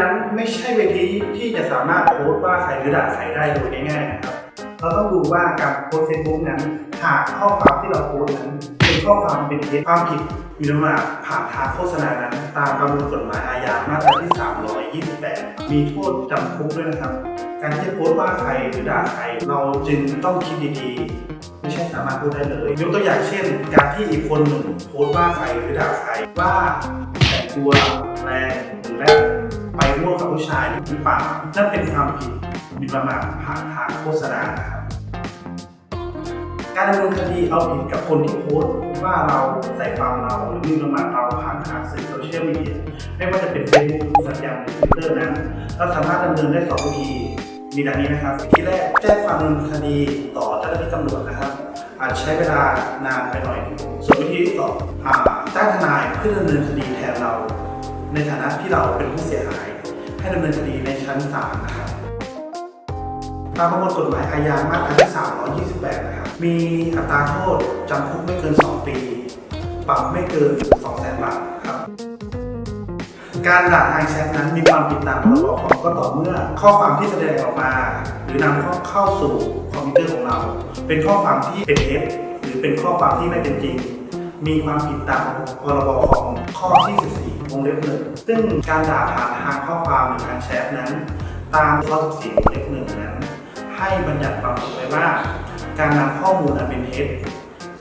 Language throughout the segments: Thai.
นั้นไม่ใช่เวทีที่จะสามารถโพสต์ว่าใครหรือด่าใครได้โดยง่ายๆนะครับ เราต้องดูว่าการโพสเฟซบุ๊กนั้นหากข้อความที่เราโพสต์นั้นเป็นข้อความเป็นเท็จความผิดหมินประมาทผ่านทางโฆษณานั้น ตามประมวลกฎหมายอาญามาตราที่ 328 มีโทษจำคุกด้วยนะครับ การที่จะโพสต์ว่าใครหรือด่าใครเราจึงต้องคิดดีๆ ไม่ใช่สามารถพูดได้เลย ยกตัวอย่างเช่น การที่อีกคนหนึ่งโพสต์ว่าใครหรือด่าใครว่าแต่งตัวแรงหรือแรง ไปร่วมกับผู้ชายหรือเปล่านั่นเป็นความผิดหมิ่นประมาทผ่านทางโฆษณานะครับการดำเนินคดีเอาผิดกับคนที่โพสต์ว่าเราใส่ความเราหรือมิ่นประมาทเราผ่านทางสื่อโซเชียลมีเดียไม่ว่าจะเป็น Facebook สัญญาณหรือ Twitter นั้นเราสามารถดำเนินได้สองวิธีมีดังนี้นะครับวิธีแรกแจ้งความดำเนินคดีต่อเจ้าหน้าที่ตำรวจนะครับ อาจใช้เวลานานไปหน่อย ส่วนวิธีที่สองอ่าจ้างทนายเพื่อดำเนินคดีแทนเรา ในฐานะที่เราเป็นผู้เสียหาย ให้ดำเนินคดีในชั้นศาลนะครับตามประมวลกฎหมายอาญามาตราที่328 นะครับ มีอัตราโทษจำคุกไม่เกิน 2 ปี ปรับไม่เกิน 200,000 บาทครับ การด่าทางแชทนั้นมีความผิดตามพรบคอมก็ต่อเมื่อข้อความที่แสดงออกมา หรือนำเข้าเข้าสู่คอมพิวเตอร์ของเรา เป็นข้อความที่เป็นเท็จหรือเป็นข้อความที่ไม่เป็นจริง มีความผิดตามพรบคอมข้อที่14 วงเล็บหนึ่งซึ่งการด่าผ่านทางข้อความหรือทางแชทนั้น ตามข้อ14วงเล็บหนึ่งนั้น ให้บัญญัติความผิดไว้ว่า การนำข้อมูลอันเป็นเท็จ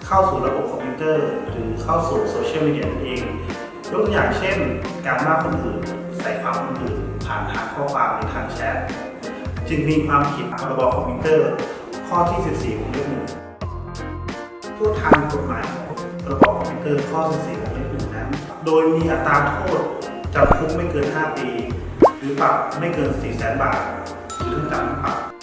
เข้าสู่ระบบคอมพิวเตอร์ หรือเข้าสู่โซเชียลมีเดียนั่นเองยกตัวอย่างเช่น การว่าคนอื่นใส่ความคนอื่นผ่านทางข้อความหรือทางแชทจึงมีความผิดพรบคอมพิวเตอร์ ข้อที่ 14วงเล็บหนึ่งโทษทางกฎหมายพรบคอมพิวเตอร์ข้อ 14วงเล็บหนึ่งนั้น โดยมีอัตราโทษจำคุกไม่เกิน 5 ปี หรือปรับไม่เกิน 4 0 0 0 0 0 บาท หรือทั้งจำทั้งปรับ